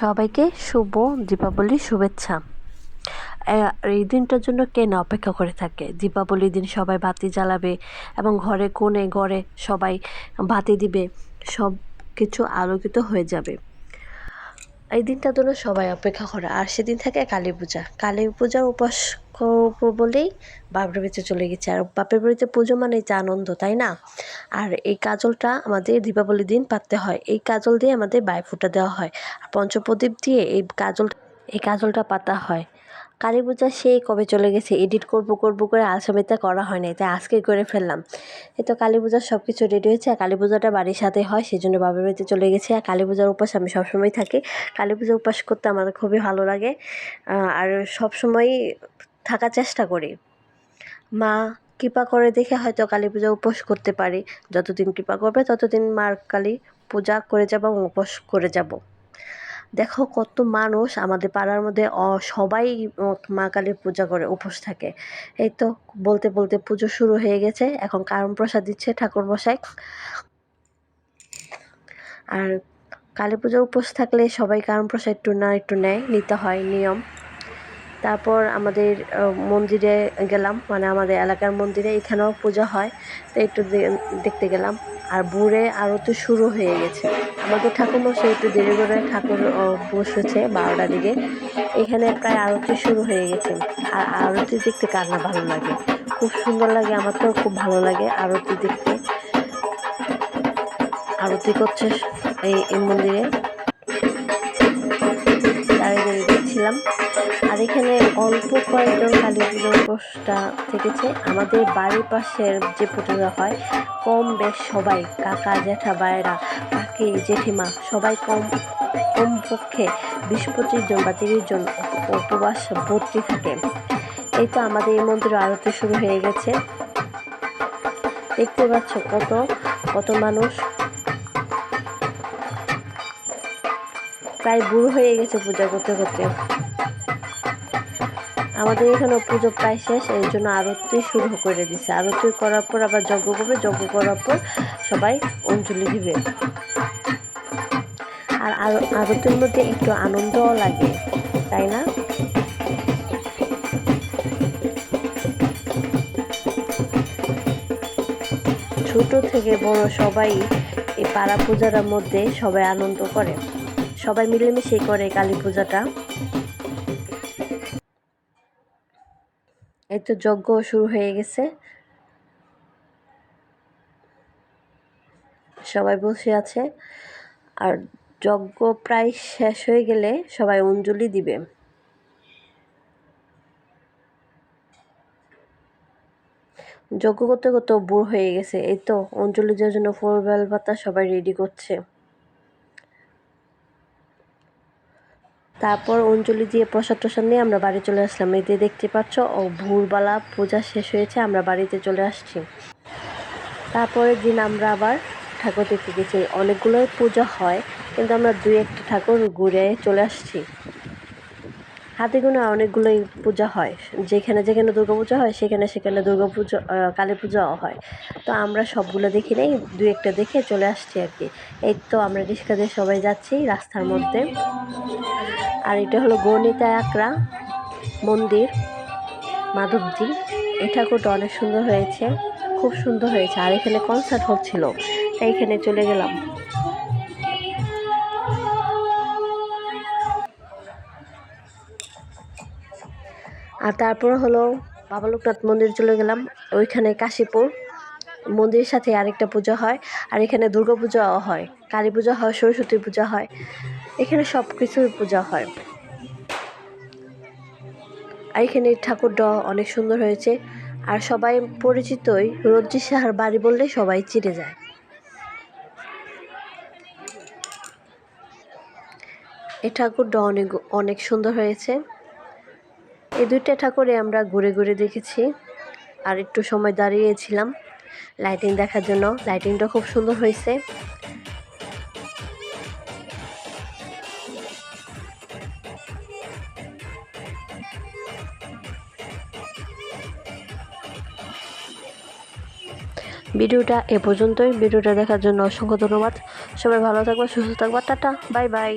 সবাইকে শুভ দীপাবলির শুভেচ্ছা। এই দিনটার জন্য কে না অপেক্ষা করে থাকে? দীপাবলির দিন সবাই বাতি জ্বালাবে এবং ঘরে কোণে ঘরে সবাই বাতি দিবে সব কিছু আলোকিত হয়ে যাবে। এই দিনটার জন্য সবাই অপেক্ষা করে, আর সেদিন থাকে কালী পূজা। কালী পূজার উপাস করব বলেই বাপের বাড়িতে চলে গেছে। আর বাপের বাড়িতে পুজো মানে যে আনন্দ, তাই না? আর এই কাজলটা আমাদের দীপাবলির দিন পাততে হয়। এই কাজল দিয়ে আমাদের বাইফোঁটা দেওয়া হয়। আর পঞ্চপ্রদীপ দিয়ে এই কাজল, এই কাজলটা পাতা হয়। কালী পূজা সেই কবে চলে গেছে? এডিট করব করব করে আলসামিতে করা হয় নাই, তাই আজকে করে ফেললাম। এই তো কালী পূজার সব কিছু রেডি হয়েছে। আর কালী পূজাটা বাড়ির সাথে হয় সেই জন্য বাবার বাড়িতে চলে গেছে। আর কালী পূজার উপাস আমি সবসময় থাকি। কালী পূজা উপাস করতে আমার খুবই ভালো লাগে। আর সবসময়ই থাকার চেষ্টা করি। মা কৃপা করে দেখে হয়তো কালী পূজা উপোস করতে পারি। যতদিন কৃপা করবে ততদিন মার কালী পূজা করে যাব এবং উপোস করে যাব। দেখো কত মানুষ আমাদের পাড়ার মধ্যে সবাই মা কালীর পূজা করে, উপোস থাকে। এই তো বলতে বলতে পুজো শুরু হয়ে গেছে। এখন কারণ প্রসাদ দিচ্ছে ঠাকুর মশাই। আর কালী পূজা উপোস থাকলে সবাই কারণ প্রসাদ একটু না একটু নেয়, নিতে হয়, নিয়ম। তারপর আমাদের মন্দিরে গেলাম মানে আমাদের এলাকার মন্দিরে এখানেও পূজা হয়, তো একটু দেখতে গেলাম। আর ভোরে আরতি শুরু হয়ে গেছে। আমাদের ঠাকুরমশাই একটু দেরি করে ঠাকুর বসেছে বারোটার দিকে। এখানে প্রায় আরতি শুরু হয়ে গেছে। আর আরতি দেখতে কার না ভালো লাগে। খুব সুন্দর লাগে আমার তো খুব ভালো লাগে আরতি দেখতে। আরতি করছে এই মন্দিরে। দাঁড়িয়ে দেখছিলাম আর এখানে অল্প কয়েকজন কালী পুজোর উপোসটা থেকেছে। আমাদের বাড়ির পাশের যে পুজোটা হয়, কম বেশ সবাই, কাকা, জ্যাঠা ভাইরা কাকি, জেঠিমা, সবাই কম কম পক্ষে বিশ পঁচিশ জন বা তিরিশ জন উপবাস ভর্তি থাকে। এই তো আমাদের এই মন্দিরে আরতি শুরু হয়ে গেছে। দেখতে পাচ্ছ কত কত মানুষ। প্রায় বুড়ো হয়ে গেছে পূজা করতে করতে। আমাদের এখানে পুজো প্রায় শেষ, এই জন্য আরতি শুরু করে দিছে। আরতি করার পর আবার যজ্ঞ করবে। যজ্ঞ করার পর সবাই অঞ্জলি দিবে। আর আর- আরতির মধ্যে একটু আনন্দও লাগে, তাই না? ছোট থেকে বড় সবাই এই পাড়া পূজার মধ্যে সবাই আনন্দ করে। সবাই মিলেমিশে করে কালী পূজাটা। এই তো যজ্ঞ শুরু হয়ে গেছে। সবাই বসে আছে। আর যজ্ঞ প্রায় শেষ হয়ে গেলে সবাই অঞ্জলি দিবে। যজ্ঞ করতে করতে বোর হয়ে গেছে। এই তো অঞ্জলি দেওয়ার জন্য ফুল বেল পাতা সবাই রেডি করছে। তারপর অঞ্জলি দিয়ে প্রসাদ টসাদ নিয়ে আমরা বাড়ি চলে আসলাম। এই দিয়ে দেখতে পাচ্ছ, ও ভোরবেলা পূজা শেষ হয়েছে, আমরা বাড়িতে চলে আসছি। তারপরের দিন আমরা আবার ঠাকুর দেখতে গেছি। অনেকগুলোই পূজা হয়, কিন্তু আমরা দুই একটা ঠাকুর ঘুরে চলে আসছি। হাতে গোনা অনেকগুলোই পূজা হয়। যেখানে যেখানে দুর্গা পূজা হয়, সেখানে সেখানে দুর্গা পুজো কালী পূজাও হয়। তো আমরা সবগুলো দেখি নেই দু একটা দেখে চলে আসছি আর কি। এই তো আমরা রিক্সা দিয়ে সবাই যাচ্ছি রাস্তার মধ্যে। আর এটা হলো গণিতা আকরা মন্দির মাধবজি এই ঠাকুরটা অনেক সুন্দর হয়েছে, খুব সুন্দর হয়েছে। আর এখানে কনসার্ট হচ্ছিল, তাই এখানে চলে গেলাম। আর তারপর হলো বাবা লোকনাথ মন্দির চলে গেলাম। ওইখানে কাশীপুর মন্দিরের সাথে আরেকটা পূজা হয়। আর এখানে দুর্গা পূজাও হয় কালী পূজা হয়, সরস্বতী পূজা হয়। এখানে সব কিছুই পূজা হয়। আর এখানে ঠাকুরটা অনেক সুন্দর হয়েছে। আর সবাই পরিচিতই, রঞ্জিত সাহার বাড়ি বললে সবাই চিনে যায়। এই ঠাকুরটা অনেক অনেক সুন্দর হয়েছে। এই দুইটা ঠাকুরে আমরা ঘুরে ঘুরে দেখেছি আর একটু সময় দাঁড়িয়েছিলাম লাইটিং দেখার জন্য। লাইটিংটা খুব সুন্দর হয়েছে। ভিডিওটা এ পর্যন্তই। ভিডিওটা দেখার জন্য অসংখ্য ধন্যবাদ। সবাই ভালো থাকবা, সুস্থ থাকবা। টাটা, বাই বাই।